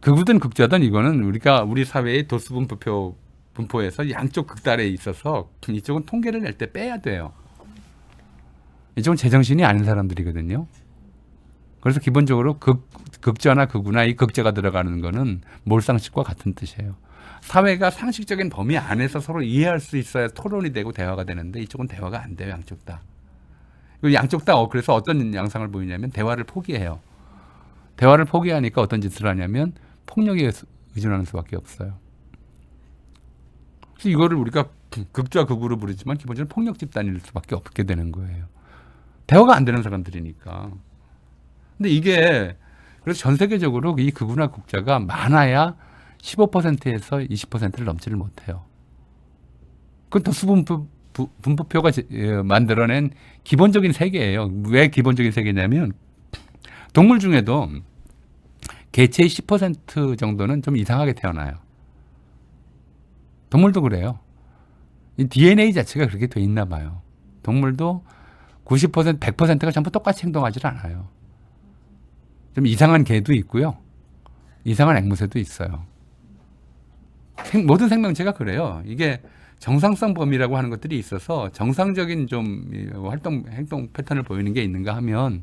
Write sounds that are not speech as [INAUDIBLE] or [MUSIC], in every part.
극우든 극좌든 이거는 우리가 우리 사회의 도수 분포표 분포에서 양쪽 극단에 있어서 이쪽은 통계를 낼 때 빼야 돼요. 이쪽은 제정신이 아닌 사람들이거든요. 그래서 기본적으로 극, 극좌나 극우나 이 극좌가 들어가는 거는 몰상식과 같은 뜻이에요. 사회가 상식적인 범위 안에서 서로 이해할 수 있어야 토론이 되고 대화가 되는데 이쪽은 대화가 안 돼요, 양쪽 다. 그 양쪽 다 어, 그래서 어떤 양상을 보이냐면 대화를 포기해요. 대화를 포기하니까 어떤 짓을 하냐면 폭력에 의존하는 수밖에 없어요. 그래서 이거를 우리가 극좌 극우로 부르지만 기본적으로 폭력 집단일 수밖에 없게 되는 거예요. 대화가 안 되는 사람들이니까. 근데 이게 그래서 전 세계적으로 이 극우나 극좌가 많아야 15%에서 20%를 넘지를 못해요. 그건 더 수분포 부- 분포표가 제- 예, 만들어낸 기본적인 세계예요. 왜 기본적인 세계냐면 동물 중에도 개체의 10% 정도는 좀 이상하게 태어나요. 동물도 그래요. 이 DNA 자체가 그렇게 돼 있나 봐요. 동물도 90% 100%가 전부 똑같이 행동하지 않아요. 좀 이상한 개도 있고요. 이상한 앵무새도 있어요. 생- 모든 생명체가 그래요. 이게 정상성 범위라고 하는 것들이 있어서 정상적인 좀이 활동 행동 패턴을 보이는 게 있는가 하면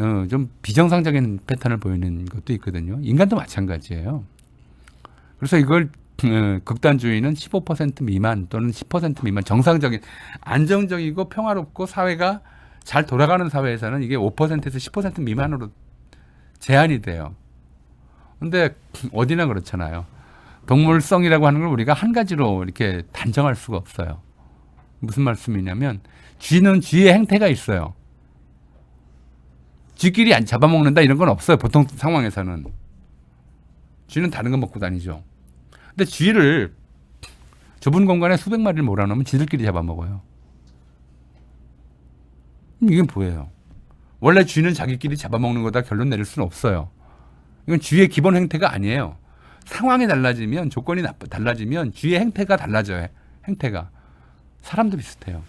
어, 좀 비정상적인 패턴을 보이는 것도 있거든요. 인간도 마찬가지예요. 그래서 이걸 어, 극단주의는 15% 미만 또는 10% 미만 정상적인 안정적이고 평화롭고 사회가 잘 돌아가는 사회에서는 이게 5%에서 10% 미만으로 제한이 돼요. 근데 어디나 그렇잖아요. 동물성이라고 하는 걸 우리가 한 가지로 이렇게 단정할 수가 없어요. 무슨 말씀이냐면 쥐는 쥐의 행태가 있어요. 쥐끼리 안 잡아먹는다 이런 건 없어요. 보통 상황에서는. 쥐는 다른 거 먹고 다니죠. 근데 쥐를 좁은 공간에 수백 마리를 몰아넣으면 쥐들끼리 잡아먹어요. 이게 뭐예요? 원래 쥐는 자기끼리 잡아먹는 거다 결론 내릴 수는 없어요. 이건 쥐의 기본 행태가 아니에요. 상황이 달라지면 조건이 나- 달라지면 쥐의 행태가 달라져요. 행태가 사람도 비슷해요.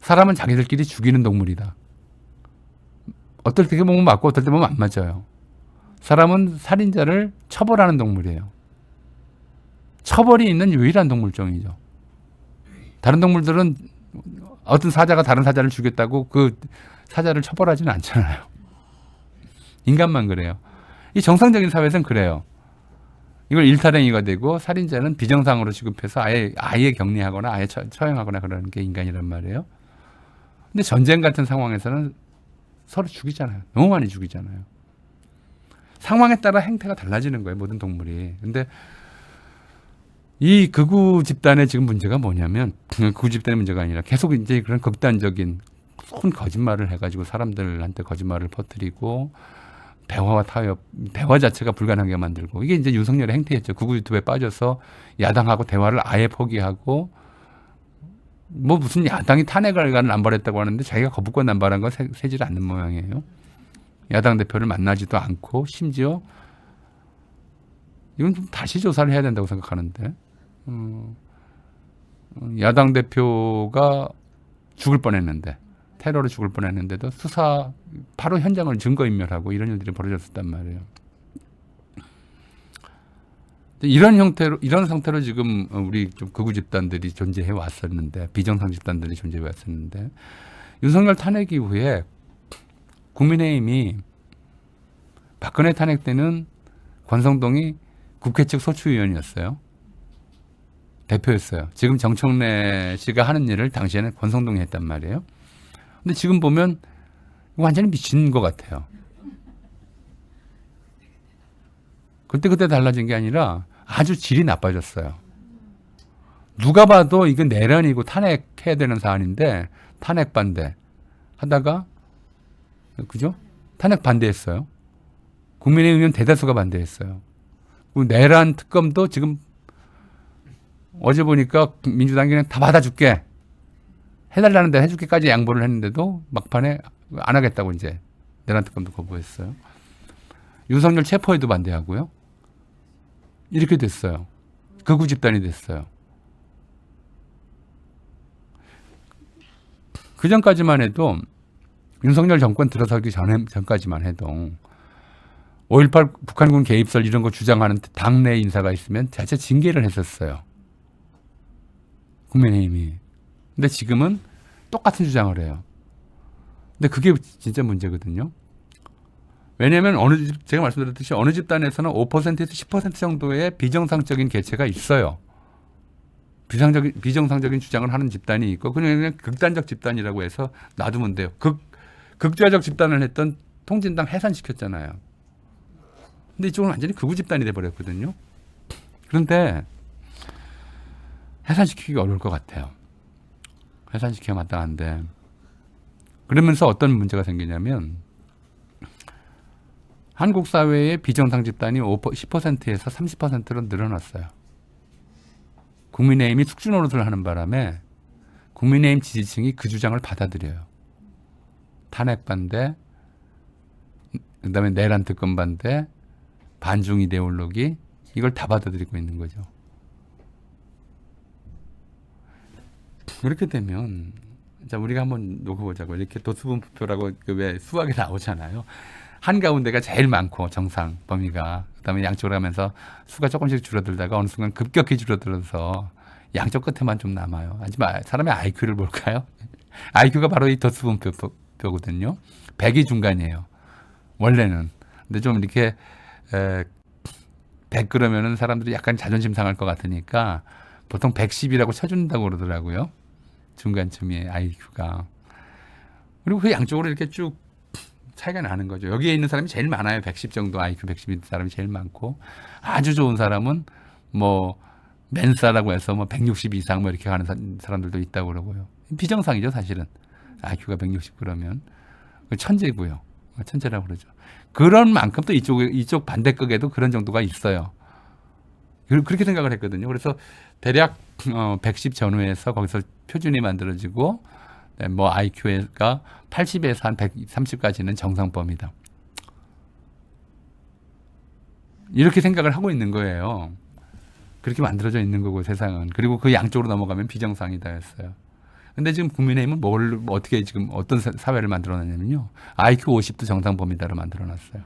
사람은 자기들끼리 죽이는 동물이다. 어떨 때 보면 맞고 어떨 때 보면 안 맞아요. 사람은 살인자를 처벌하는 동물이에요. 처벌이 있는 유일한 동물종이죠. 다른 동물들은 어떤 사자가 다른 사자를 죽였다고 그 사자를 처벌하지는 않잖아요. [LAUGHS] 인간만 그래요. 이 정상적인 사회에서는 그래요. 이걸 일탈행위가 되고 살인자는 비정상으로 취급해서 아예 아예 격리하거나 아예 처, 처형하거나 그러는 게 인간이란 말이에요. 근데 전쟁 같은 상황에서는 서로 죽이잖아요. 너무 많이 죽이잖아요. 상황에 따라 행태가 달라지는 거예요. 모든 동물이. 근데 이 극우 집단의 지금 문제가 뭐냐면 극우 집단의 문제가 아니라 계속 이제 그런 극단적인 큰 거짓말을 해가지고 사람들한테 거짓말을 퍼뜨리고 대화와 타협, 대화 자체가 불가능하게 만들고 이게 이제 윤석열의 행태였죠. 구글 유튜브에 빠져서 야당하고 대화를 아예 포기하고 뭐 무슨 야당이 탄핵을 남발했다고 하는데 자기가 거부권 남발한 건 세- 세질 않는 모양이에요. 야당 대표를 만나지도 않고 심지어 이건 좀 다시 조사를 해야 된다고 생각하는데 음, 야당 대표가 죽을 뻔했는데 테러로 죽을 뻔했는데도 수사 바로 현장을 증거 인멸하고 이런 일들이 벌어졌었단 말이에요. 이런 형태로 이런 상태로 지금 우리 좀 극우 집단들이 존재해 왔었는데 비정상 집단들이 존재해 왔었는데 윤석열 탄핵 이후에 국민의힘이 박근혜 탄핵 때는 권성동이 국회 측 소추위원이었어요. 대표였어요. 지금 정청래 씨가 하는 일을 당시에는 권성동이 했단 말이에요. 근데 지금 보면 완전히 미친 것 같아요. 그때 그때 달라진 게 아니라 아주 질이 나빠졌어요. 누가 봐도 이건 내란이고 탄핵해야 되는 사안인데 탄핵 반대 하다가 그죠? 탄핵 반대했어요. 국민의힘은 대다수가 반대했어요. 내란 특검도 지금 어제 보니까 민주당이 그냥 다 받아줄게. 해달라는 데 해줄게까지 양보를 했는데도 막판에 안 하겠다고 이제 내란 특검도 거부했어요. 윤석열 체포에도 반대하고요. 이렇게 됐어요. 극우 집단이 됐어요. 그 전까지만 해도 윤석열 정권 들어서기 전에 전까지만 해도 5.18 북한군 개입설 이런 거 주장하는 당내 인사가 있으면 자체 징계를 했었어요. 국민의힘이. 근데 지금은 똑같은 주장을 해요. 근데 그게 진짜 문제거든요. 왜냐하면 어느 집 제가 말씀드렸듯이 어느 집단에서는 5%에서 10% 정도의 비정상적인 개체가 있어요. 비상적인 비정상적인 주장을 하는 집단이 있고 그냥, 그냥 극단적 집단이라고 해서 놔두면 돼요. 극 극좌적 집단을 했던 통진당 해산시켰잖아요. 근데 이쪽은 완전히 극우 집단이 돼 버렸거든요. 그런데 해산시키기 어려울 것 같아요. 해산시키기가 마땅한데 그러면서 어떤 문제가 생기냐면 한국 사회의 비정상 집단이 5, 10%에서 30%로 늘어났어요. 국민의힘이 숙주 노릇을 하는 바람에 국민의힘 지지층이 그 주장을 받아들여요. 탄핵 반대, 그다음에 내란 특검 반대, 반중 이데올로기 이걸 다 받아들이고 있는 거죠. 이렇게 되면 자 우리가 한번 놓고 보자고 이렇게 도수분표라고 그 왜 수학에 나오잖아요. 한 가운데가 제일 많고 정상 범위가 그다음에 양쪽으로 가면서 수가 조금씩 줄어들다가 어느 순간 급격히 줄어들어서 양쪽 끝에만 좀 남아요. 하지만 사람의 IQ를 볼까요? [LAUGHS] IQ가 바로 이 도수분표거든요. 100이 중간이에요. 원래는. 근데 좀 이렇게 에, 100 그러면은 사람들이 약간 자존심 상할 것 같으니까 보통 110이라고 쳐준다고 그러더라고요. 중간쯤에 IQ가. 그리고 그 양쪽으로 이렇게 쭉 차이가 나는 거죠. 여기에 있는 사람이 제일 많아요. 110 정도 IQ 110 있는 사람이 제일 많고 아주 좋은 사람은 뭐 맨사라고 해서 뭐 160 이상 뭐 이렇게 가는 사, 사람들도 있다고 그러고요. 비정상이죠, 사실은. IQ가 160 그러면 천재고요. 천재라고 그러죠. 그런 만큼 또 이쪽 이쪽 반대극에도 그런 정도가 있어요. 그렇게 생각을 했거든요. 그래서 대략 어, 110 전후에서 거기서 표준이 만들어지고 네, 뭐 IQ가 80에서 한 130까지는 정상 범위다. 이렇게 생각을 하고 있는 거예요. 그렇게 만들어져 있는 거고 세상은. 그리고 그 양쪽으로 넘어가면 비정상이다 했어요. 근데 지금 국민의힘은 뭘 어떻게 지금 어떤 사회를 만들어놨냐면요. IQ 50도 정상 범위다로 만들어놨어요.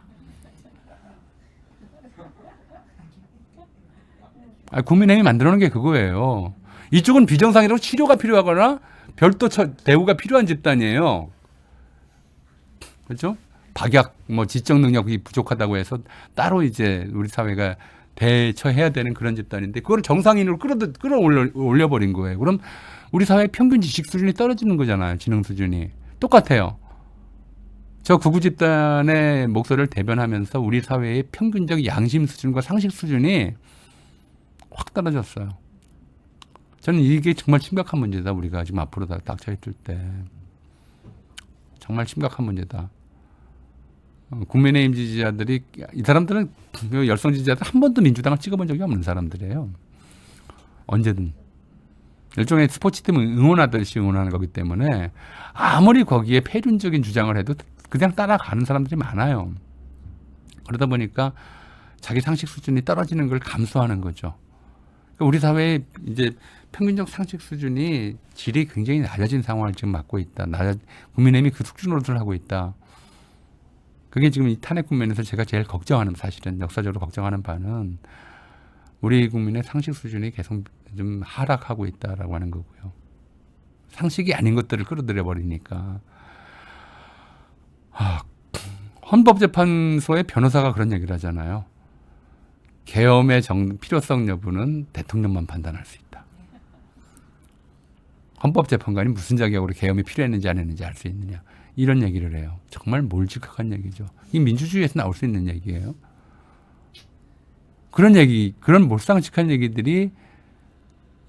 아, 국민의힘이 만들어놓은 게 그거예요. 이쪽은 비정상이라고 치료가 필요하거나 별도 처, 대우가 필요한 집단이에요. 그렇죠? 박약, 뭐 지적 능력이 부족하다고 해서 따로 이제 우리 사회가 대처해야 되는 그런 집단인데 그걸 정상인으로 끌어 끌어올려 올려버린 거예요. 그럼 우리 사회 평균 지식 수준이 떨어지는 거잖아요. 지능 수준이 똑같아요. 저 구구 집단의 목소리를 대변하면서 우리 사회의 평균적 양심 수준과 상식 수준이 확 떨어졌어요. 저는 이게 정말 심각한 문제다. 우리가 지금 앞으로 다 닥쳐 있을 때 정말 심각한 문제다. 어, 국민의힘 지지자들이 이 사람들은 그 열성 지지자들 한 번도 민주당을 찍어본 적이 없는 사람들이에요. 언제든 일종의 스포츠팀 응원하듯이 응원하는 거기 때문에 아무리 거기에 폐륜적인 주장을 해도 그냥 따라가는 사람들이 많아요. 그러다 보니까 자기 상식 수준이 떨어지는 걸 감수하는 거죠. 그러니까 우리 사회에 이제 평균적 상식 수준이 질이 굉장히 낮아진 상황을 지금 맞고 있다. 낮아, 국민의힘이 그 노릇을 하고 있다. 그게 지금 이 탄핵 국면에서 제가 제일 걱정하는 사실은 역사적으로 걱정하는 바는 우리 국민의 상식 수준이 계속 좀 하락하고 있다라고 하는 거고요. 상식이 아닌 것들을 끌어들여 버리니까. 아, 헌법재판소의 변호사가 그런 얘기를 하잖아요. 계엄의 정, 필요성 여부는 대통령만 판단할 수 있다. 헌법재판관이 무슨 자격으로 계엄이 필요했는지 안 했는지 알 수 있느냐. 이런 얘기를 해요. 정말 몰직한 얘기죠. 이 민주주의에서 나올 수 있는 얘기예요. 그런 얘기, 그런 몰상식한 얘기들이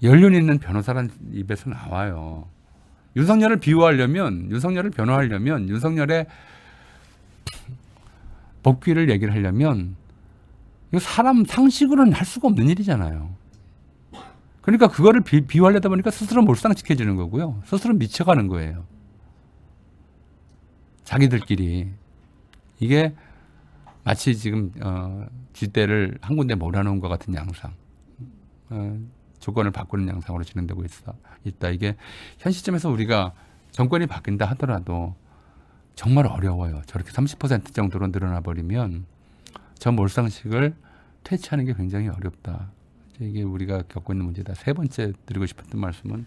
연륜 있는 변호사란 입에서 나와요. 윤석열을 비호하려면, 윤석열을 변호하려면, 윤석열의 복귀를 얘기를 하려면, 이거 사람 상식으로는 할 수가 없는 일이잖아요. 그러니까 그거를 비, 비호하려다 보니까 스스로 몰상식해지는 거고요. 스스로 미쳐가는 거예요. 자기들끼리. 이게 마치 지금, 어, 쥐대를 한 군데 몰아놓은 것 같은 양상. 어, 조건을 바꾸는 양상으로 진행되고 있어, 있다. 이게 현 시점에서 우리가 정권이 바뀐다 하더라도 정말 어려워요. 저렇게 30% 정도로 늘어나 버리면 저 몰상식을 퇴치하는 게 굉장히 어렵다. 이게 우리가 겪고 있는 문제다. 세 번째 드리고 싶었던 말씀은